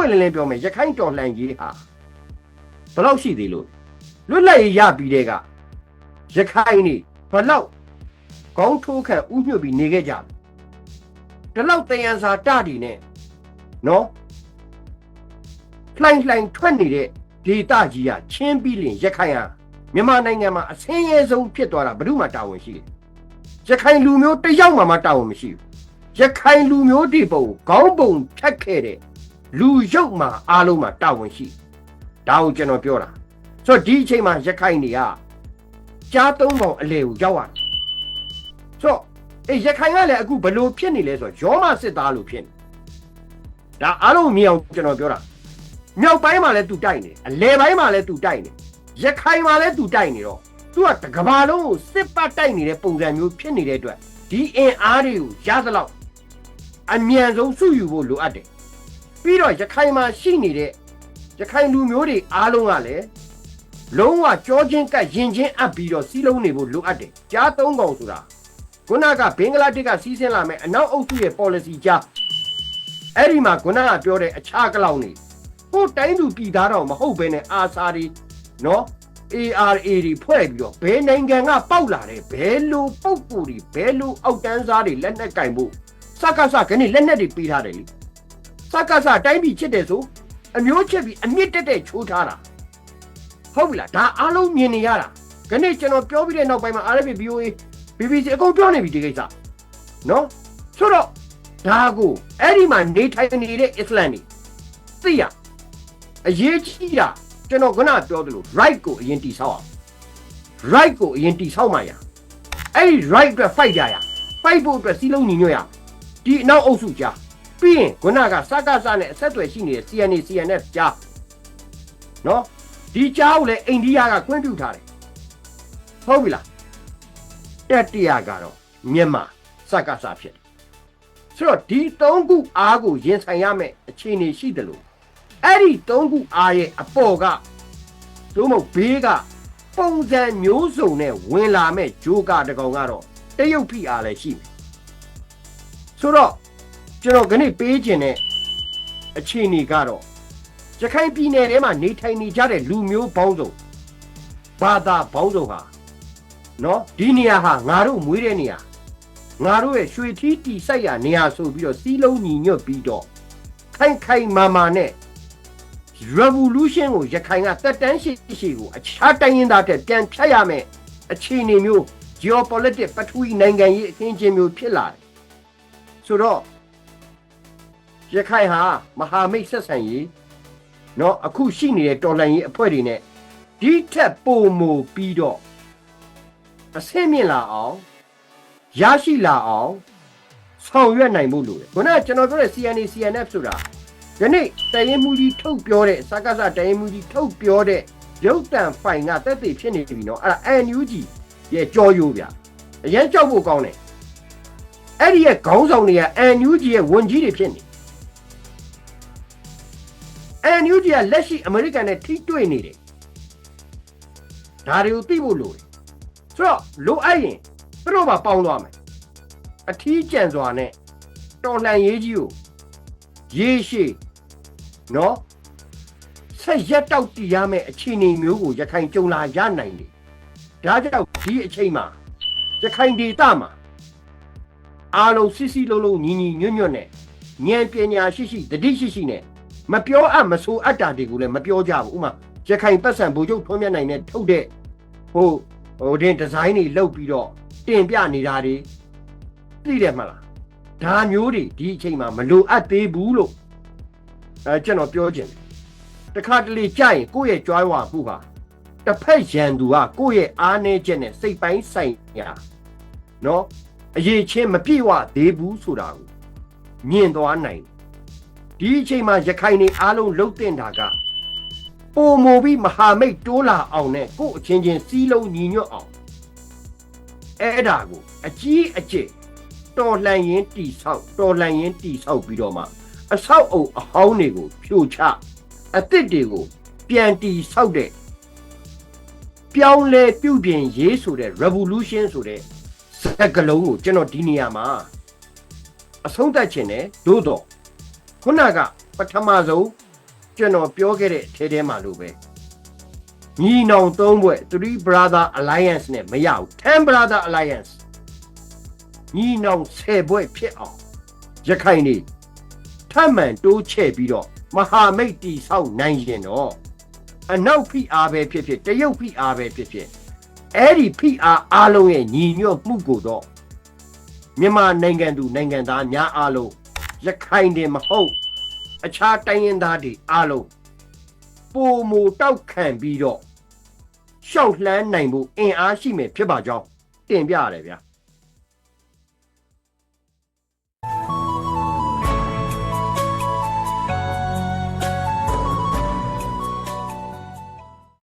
ပွင့်လင်းလင်းပြောမယ်ရခိုင်တော်လှန်ရေးဟာဘယ်လောက်ရှိသေးလို့လွတ်လပ်ရေးရပြီးတဲ့ကရခိုင်နေဘယ်လောက်ခေါင်းထိုးခံဥညွတ်ပြီးနေခဲ့ကြတယ်ဒီလောက်တယံစာတတီနဲ့နော်လှိုင်လှိုင်ထွက်နေတဲ့ဒေတာကြီးကချင်းပြီးလင်ရခိုင်ဟာမြန်မာနိုင်ငံမှာအဆင်းရဲဆုံးဖြစ်သွားတာဘယ်သူမှတာဝန်ရှိတယ်ရခိုင်လူမျိုးတစ်ယောက်မှမတာဝန်မရှိဘူးရခိုင်လူမျိုးဒီပုံခေါင်းပုံဖြတ်ခဲ့တဲ့ လူရုပ်မှာအားလုံးမှာတာဝန်ရှိဒါကိုကျွန်တော်ပြောတာဆိုတော့ဒီအချိန်မှာရခိုင်တွေကကြားသုံးပေါင်အလေကိုရောက်ရတယ်ဆိုတော့အေးရခိုင်ကလည်းအခုဘယ်လိုဖြစ်နေလဲဆိုတော့ရောမစစ်သားလို့ဖြစ်နေဒါအားလုံးမြင်အောင်ကျွန်တော်ပြောတာမြောက်ပိုင်းမှာလည်းသူတိုက်နေအလဲပိုင်းမှာလည်းသူတိုက်နေရခိုင်မှာလည်းသူတိုက်နေတော့သူကတကဘာလုံးကိုစစ်ပတ်တိုက်နေတဲ့ပုံစံမျိုးဖြစ်နေတဲ့အတွက်ဒီအင်အားတွေကိုရသလောက်အမြန်ဆုံးစုယူဖို့လိုအပ်တယ် ပြီးတော့ရခိုင်မှာရှိနေတဲ့ရခိုင်လူမျိုးတွေအားလုံးကလည်းလုံးဝကြောချင်းကပ်ရင်ချင်းအပ်ပြီးတော့စီးလုံးနေဖို့လိုအပ်တယ်ကြားသုံးကောင်ဆိုတာခုနကဘင်္ဂလားဒေ့ရှ်ကစီးဆင်းလာမယ်အနောက်အုပ်စုရဲ့ policy ကြားအဲ့ဒီမှာခုနကပြောတဲ့အခြားကလောင်နေဟိုတိုင်းသူပြည်သားတော့မဟုတ်ဘဲနဲ့အာစာတွေနော် ARA တွေဖွဲ့ပြီးတော့ဘယ်နိုင်ငံကပေါက်လာတယ်ဘယ်လိုပုပ်ပူတွေဘယ်လိုအောက်တန်းစားတွေလက်နက်ကင်ဖို့စကားစခဏလက်နက်တွေပေးထားတယ်လေ စကားစတိုင်းပြည်ချစ်တယ်ဆိုအမျိုးချစ်ပြီးအမြင့်တက်တက်ချိုးထားတာဟုတ်ပြီလားဒါအားလုံးမြင်နေရတာခဏကျွန်တော်ပြောပြီးတဲ့နောက်ပိုင်းမှာ RFA BOA BBC အကုန်ပြောနေပြီဒီကိစ္စနော်ဆိုတော့ဒါကိုအဲ့ဒီမှာနေထိုင်နေတဲ့အစ္စလမ်တွေသိရအရေးကြီးတာကျွန်တော်ခုနပြောသလို right ကိုအရင်တိဆောက်အောင် right ကိုအရင်တိဆောက်မှရအဲ့ဒီ right အတွက် fight ကြရ fight ဖို့အတွက်စီးလုံးညီညွတ်ရဒီအနောက်အုပ်စုကြား ပြီးရင်ခုနကစကားစနဲ့အဆက်အသွယ်ရှိနေတဲ့ CNA CNF ကြားနော်ဒီကြားကိုလည်းအိန္ဒိယကကွင်းပြူထားတယ်ဟုတ်ပြီလားတက်တရကတော့မြန်မာစကားစဖြစ်တယ်ဆိုတော့ဒီသုံးခုအားကိုရင်ဆိုင်ရမယ့်အခြေအနေရှိတယ်လို့အဲ့ဒီသုံးခုအားရဲ့အပေါ်ကသို့မဟုတ်ဘေးကပုံစံမျိုးစုံနဲ့ဝင်လာမဲ့ဂျိုးကတကောင်ကတော့တရုတ်ဖိအားလည်းရှိမယ်ဆိုတော့ ကျွန်တော်ခဏပေးခြင်းတဲ့အခြေအနေကတော့ရခိုင်ပြည်နယ်ထဲမှာနေထိုင်နေကြတဲ့လူမျိုးပေါင်းစုံဘာသာပေါင်းစုံဟာနော်ဒီနေရာဟာငါတို့မွေးတဲ့နေရာငါတို့ရဲ့ရွှေထီးတီဆိုင်ရာနေရာဆိုပြီးတော့စီးလုံးညီညွတ်ပြီးတော့ခိုင်ခိုင်မာမာနဲ့ revolution ကိုရခိုင်ကတက်တန်းရှိရှိကိုအခြားတိုင်းရင်းသားတဲ့ပြန်ဖြတ်ရမယ်အခြေအနေမျိုး geopolitics ပထဝီနိုင်ငံရေးအခင်းအကျင်းမျိုးဖြစ်လာတယ်ဆိုတော့ ရခိုင်ဟာမဟာမိတ်ဆက်ဆံရေးเนาะအခုရှိနေတဲ့တော်လှန်ရေးအဖွဲ့တွေနဲ့ဒီထက်ပိုမိုပြီးတော့အဆင့်မြင့်လာအောင်ရရှိလာအောင်ဆောင်ရွက်နိုင်မှုလို့ခုနကကျွန်တော်ပြောတဲ့ CNA CNF ဆိုတာယနေ့တရင်မူကြီးထုတ်ပြောတဲ့စကားစတရင်မူကြီးထုတ်ပြောတဲ့ရုပ်တံဖိုင်ကတက်တည်ဖြစ်နေပြီနော်အဲ့ဒါ NUG ရဲ့ကြောရိုးဗျအရင်ကြောက်ဖို့ကောင်းတယ်အဲ့ဒီရဲ့ခေါင်းဆောင်တွေက NUG ရဲ့ဝန်ကြီးတွေဖြစ်နေ NUG ကလက်ရှိအမေရိကန်နဲ့ထိတွေ့နေတယ်ဒါတွေကိုသိဖို့လိုတယ်ဆိုတော့လိုအပ်ရင်သူတို့ပါပေါင်းသွားမယ်အထီးကျန်စွာနဲ့တော်လှန်ရေးကြီးကိုရေရှည်နော်ဆက်ရက်တောက်တည်ရမယ့်အခြေအနေမျိုးကိုရခိုင်ကြုံလာရနိုင်တယ်ဒါကြောင့်ဒီအချိန်မှာရခိုင်ဒေသမှာအားလုံးစစ်စစ်လုံးလုံးညီညီညွတ်ညွတ်နဲ့ဉာဏ်ပညာရှိရှိတတိရှိရှိနဲ့ မပြောအပ်မဆိုအပ်တာတွေကိုလည်းမပြောကြဘူးဥမာရခိုင်ပတ်စံဘူချုပ်ထွန်းမြတ်နိုင်နဲ့ထုတ်တဲ့ဟိုဟိုတင်ဒီဇိုင်းတွေလုပ်ပြီးတော့တင်ပြနေတာတွေသိတယ်မလားဒါမျိုးတွေဒီအချိန်မှာမလိုအပ်သေးဘူးလို့အဲကျွန်တော်ပြောချင်တယ်တခါတလေကြာရင်ကိုယ့်ရဲ့ကြွားဝါမှုဟာတစ်ဖက်ရန်သူကကိုယ့်ရဲ့အားနည်းချက်နဲ့စိတ်ပိုင်းဆိုင်ရာနော်အရေးချင်းမပြည့်ဝသေးဘူးဆိုတာကိုမြင်သွားနိုင်တယ် ဒီအချိန်မှာရခိုင်နေအားလုံးလှုပ်တင်တာကပုံမူပြီးမဟာမိတ်တိုးလာအောင်နဲ့ကို့အချင်းချင်းစီးလုံးညီညွတ်အောင်အဲ့ဒါကိုအကြီးအကျယ်တော်လှန်ရင်တီဆောက်တော်လှန်ရင်တီဆောက်ပြီးတော့မှအဆောက်အုံအဟောင်းတွေကိုဖြိုချအသစ်တွေကိုပြန်တီဆောက်တဲ့ပြောင်းလဲပြုပြင်ရေးဆိုတဲ့ revolution ဆိုတဲ့စကားလုံးကိုကျွန်တော်ဒီနေရာမှာအဆုံးသတ်ခြင်းနဲ့သို့တော့ ခုနကပထမဆုံးကျွန်တော်ပြောခဲ့တဲ့အထဲထဲမှာလို့ပဲညီနောင်သုံးဘွဲ့3 brother alliance နဲ့မရဘူး10 brother alliance ညီနောင်10ဘွဲ့ဖြစ်အောင်ရခိုင်နေထပ်မံတိုးချဲ့ပြီးတော့မဟာမိတ်တီဆောက်နိုင်ရင်တော့အနောက်ဖိအားပဲဖြစ်ဖြစ်တရုတ်ဖိအားပဲဖြစ်ဖြစ်အဲ့ဒီဖိအားအားလုံးရဲ့ညီညွတ်မှုကိုတော့မြန်မာနိုင်ငံသူနိုင်ငံသားများအားလုံး ရခိုင်တယ်မဟုတ်အခြားတိုင်းရင်းသားတွေအားလုံးပုံမူတောက်ခံပြီးတော့ရှောက်လှမ်းနိုင်မှုအင်အားရှိမယ်ဖြစ်ပါကြောင်းတင်ပြရတယ်ဗျာ